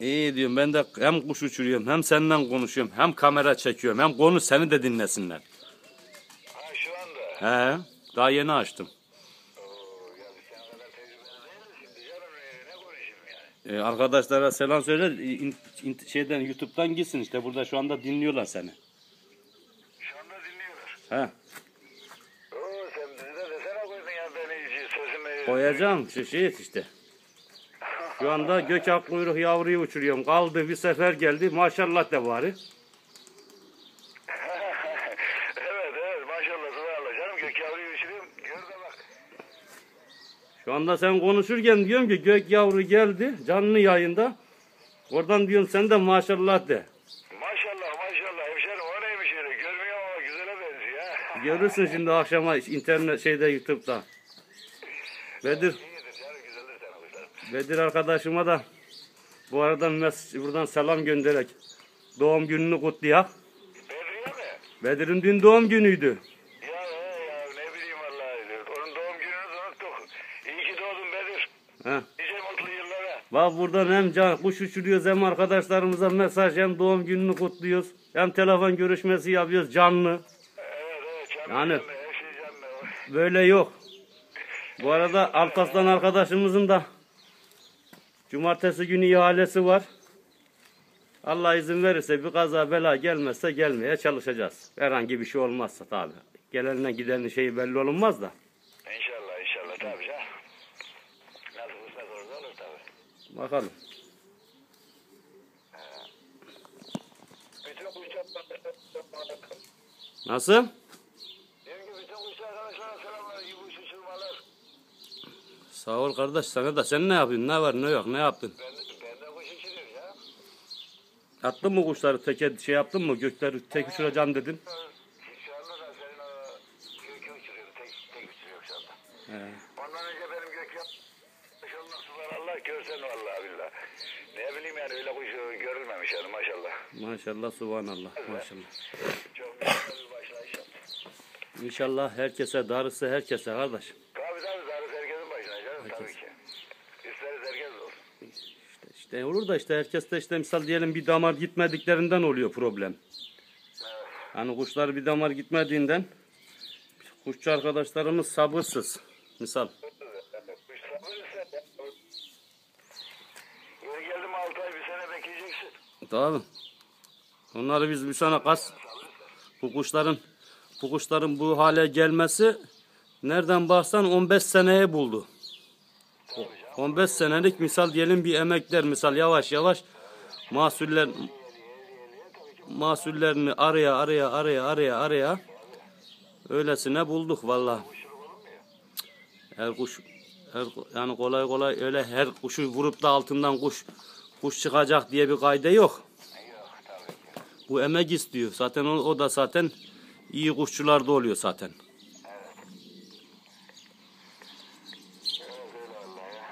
İyi diyorum ben de hem kuş uçuruyorum hem senden konuşuyorum hem kamera çekiyorum hem konu seni de dinlesinler. Ha şu anda. He daha yeni açtım. Ee, arkadaşlara selam söyle in- in- şeyden YouTube'dan gitsin işte burada şu anda dinliyorlar seni. Şu anda dinliyorlar. He Oo sen bizi de desene koydun ya beni sözümü. koyacağım şu şey işte. Şu anda gökak kuyruk yavruyu uçuruyorum. Kaldı bir sefer geldi maşallah de bari. evet evet maşallah subhanallah canım gök yavruyu uçurayım. Gör de bak. Şu anda sen konuşurken diyorum ki gök yavru geldi canlı yayında. Oradan diyorum sen de maşallah de. Maşallah maşallah hemşerim o neymiş öyle görmüyorum ama güzele benziyor ha. Görürsün şimdi akşama internet şeyde YouTube'da. Bedir, İyidir canım güzeldir senin kuşlar. Bedir arkadaşıma da bu arada buradan selam göndererek doğum gününü kutlayak. Bedriye mi? Bedir'in dün doğum günüydü. Ya he ya ne bileyim vallahi. Onun doğum gününü unuttuk. İyi ki doğdun Bedir. Heh. Nice mutlu yıllara. Bak buradan hem can, kuş uçuruyoruz hem arkadaşlarımıza mesaj hem doğum gününü kutluyoruz. Hem telefon görüşmesi yapıyoruz canlı. Evet evet canım. Yani- Her şey canlı. Böyle yok. Bu arada Alparslan arkadaşımızın da cumartesi günü ihalesi var. Allah izin verirse bir kaza bela gelmezse gelmeye çalışacağız. Herhangi bir şey olmazsa tabi. Gelenle gidenin şeyi belli olunmaz da. İnşallah inşallah tabii canım. Nasıl olursa olur tabii. Bakalım. Kuşlar Nasıl? Diyorum ki bütün kuşlar arkadaşlara selamlar. İyi kuş uçurmalar. Sağ ol kardeş sana da sen ne yapıyorsun? Ne var ne yok ne yaptın? Ben, ben de kuş uçuruyorum ya. Attın mı kuşları teke şey yaptın mı? Gökleri tek uçuracağım dedin. Şu anda da senin o gökü uçuruyorum. Tek, tek uçuruyorum şu anda. He. Ondan önce benim gök yap. Olmak sular Allah görsen vallahi billah. Ne bileyim yani öyle kuş görülmemiş yani maşallah. Maşallah subhanallah maşallah. Çok mükemmel bir başlayış. İnşallah herkese darısı herkese kardeş. Tabii tabii darısı herkesin başına canım tabii ki. İsteriz herkes olsun. İşte olur da işte herkes de işte misal diyelim bir damar gitmediklerinden oluyor problem. Hani kuşlar bir damar gitmediğinden kuşçu arkadaşlarımız sabırsız. Misal. Yeri geldim 6 ay bir sene bekleyeceksin. Tamam. Onları biz bir sene kas bu kuşların bu kuşların bu hale gelmesi nereden baksan 15 seneye buldu. 15 senelik misal diyelim bir emekler misal yavaş yavaş mahsuller mahsullerini araya araya araya araya araya öylesine bulduk valla. Her kuş her, yani kolay kolay öyle her kuşu vurup da altından kuş kuş çıkacak diye bir kayda yok. Bu emek istiyor. Zaten o, o da zaten iyi kuşçularda oluyor zaten. Evet öyle vallahi ya.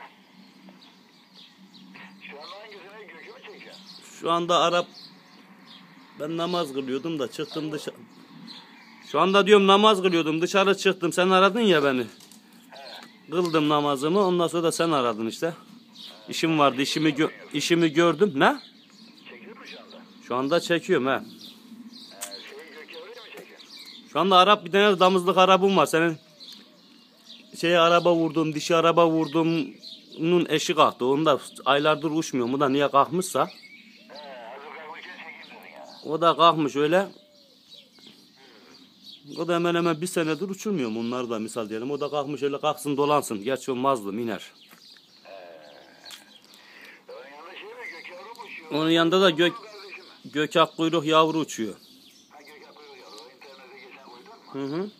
Şu an hangisine gökü mü çekiyor? Şu anda Arap ben namaz kılıyordum da çıktım dışarı. Şu anda diyorum namaz kılıyordum dışarı çıktım sen aradın ya beni. Kıldım namazımı ondan sonra da sen aradın işte. İşim vardı işimi gö- işimi gördüm. Ne? Şu anda? Çekiyorum he. Şu anda Arap bir tane damızlık arabam var. Senin şeye araba vurdum, dişi araba vurdum'un eşi kalktı. Onu da aylardır uçmuyor. Bu da niye kalkmışsa. He hazır kalkmışken çekeyim dedin ya. O da kalkmış öyle. O da hemen hemen bir senedir uçurmuyor bunlar da misal diyelim. O da kalkmış öyle kalksın dolansın. Gerçi o mazlum iner. Onun yanında da gök, gökak kuyruk yavru uçuyor. Hı hı.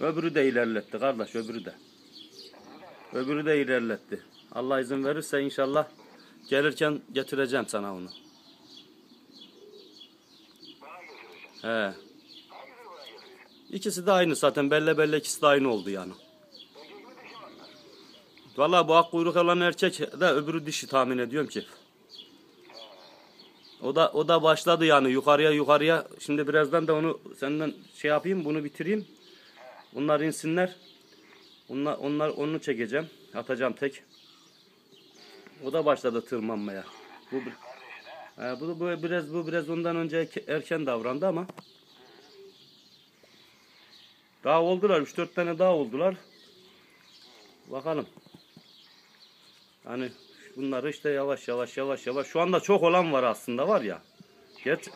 Öbürü de ilerletti kardeş öbürü de. Öbürü de ilerletti. Allah izin verirse inşallah gelirken getireceğim sana onu. He. İkisi de aynı zaten. Belle belle ikisi de aynı oldu yani. Vallahi bu ak kuyruk olan erkek de öbürü dişi tahmin ediyorum ki. O da o da başladı yani yukarıya yukarıya. Şimdi birazdan da onu senden şey yapayım bunu bitireyim. Bunlar insinler. Onlar, onlar onu çekeceğim. Atacağım tek. O da başladı tırmanmaya. Bu He, bu, bu biraz bu biraz ondan önce erke- erken davrandı ama daha oldular 3-4 tane daha oldular. Bakalım. Hani bunları işte yavaş yavaş yavaş yavaş şu anda çok olan var aslında var ya. Gerçi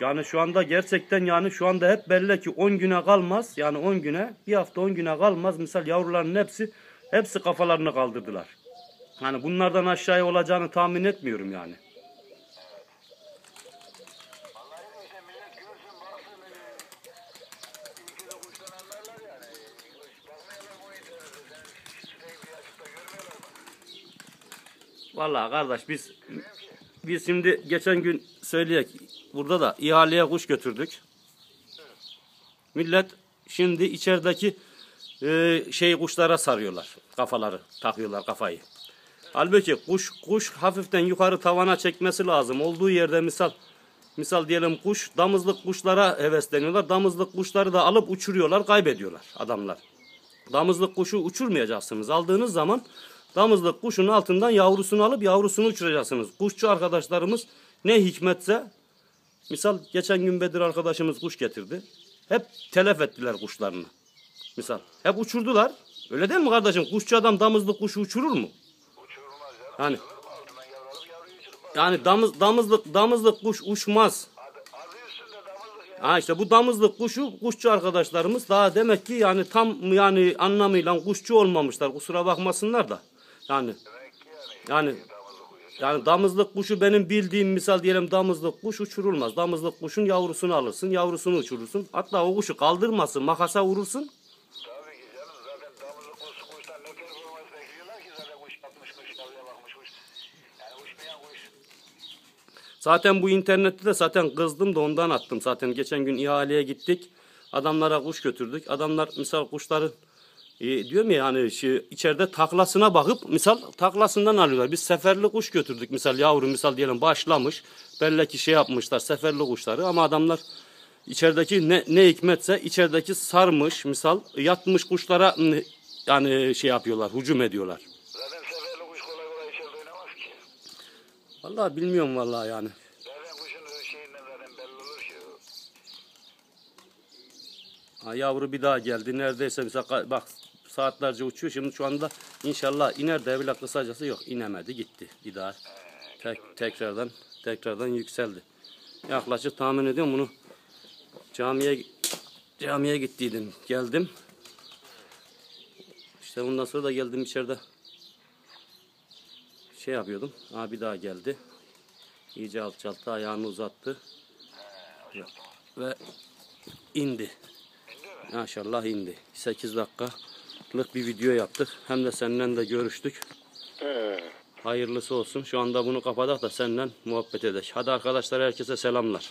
yani şu anda gerçekten yani şu anda hep belli ki 10 güne kalmaz. Yani 10 güne bir hafta 10 güne kalmaz. Misal yavruların hepsi hepsi kafalarını kaldırdılar. Hani bunlardan aşağıya olacağını tahmin etmiyorum yani. Vallahi kardeş biz biz şimdi geçen gün söyleyek burada da ihaleye kuş götürdük. Millet şimdi içerideki e, şey kuşlara sarıyorlar. Kafaları takıyorlar kafayı. Halbuki kuş kuş hafiften yukarı tavana çekmesi lazım. Olduğu yerde misal misal diyelim kuş damızlık kuşlara hevesleniyorlar. Damızlık kuşları da alıp uçuruyorlar, kaybediyorlar adamlar. Damızlık kuşu uçurmayacaksınız. Aldığınız zaman damızlık kuşun altından yavrusunu alıp yavrusunu uçuracaksınız. Kuşçu arkadaşlarımız ne hikmetse misal geçen gün Bedir arkadaşımız kuş getirdi. Hep telef ettiler kuşlarını. Misal hep uçurdular. Öyle değil mi kardeşim? Kuşçu adam damızlık kuşu uçurur mu? Yani yani damız damızlık damızlık kuş uçmaz. Ha işte bu damızlık kuşu kuşçu arkadaşlarımız daha demek ki yani tam yani anlamıyla kuşçu olmamışlar. Kusura bakmasınlar da. Yani yani. yani damızlık kuşu benim bildiğim misal diyelim damızlık kuş uçurulmaz. Damızlık kuşun yavrusunu alırsın, yavrusunu uçurursun. Hatta o kuşu kaldırmasın, makasa vurursun. Tabii ki canım zaten damızlık kuş kuştan ne performans bekliyorlar ki zaten kuş yapmış kuş yavruya bakmış kuş. Yani uçmayan kuş. Zaten bu internette de zaten kızdım da ondan attım. Zaten geçen gün ihaleye gittik. Adamlara kuş götürdük. Adamlar misal kuşların e, diyorum ya hani şey, içeride taklasına bakıp misal taklasından alıyorlar. Biz seferli kuş götürdük misal yavru misal diyelim başlamış. Belli ki şey yapmışlar seferli kuşları ama adamlar içerideki ne, ne hikmetse içerideki sarmış misal yatmış kuşlara yani şey yapıyorlar hücum ediyorlar. Zaten seferli kuş kolay kolay içeride oynamaz ki. Vallahi bilmiyorum vallahi yani. Zaten kuşun şeyinden zaten belli olur ki. Ha, yavru bir daha geldi. Neredeyse mesela bak saatlerce uçuyor. Şimdi şu anda inşallah iner de bile kısacası yok. inemedi gitti bir daha. Tek, tekrardan tekrardan yükseldi. Yaklaşık tahmin ediyorum bunu camiye camiye gittiydim. Geldim. İşte ondan sonra da geldim içeride şey yapıyordum. Ha bir daha geldi. İyice alçalttı, ayağını uzattı. Ve indi. Maşallah indi. 8 dakikalık bir video yaptık. Hem de seninle de görüştük. Hayırlısı olsun. Şu anda bunu kapatak da seninle muhabbet edek. Hadi arkadaşlar herkese selamlar.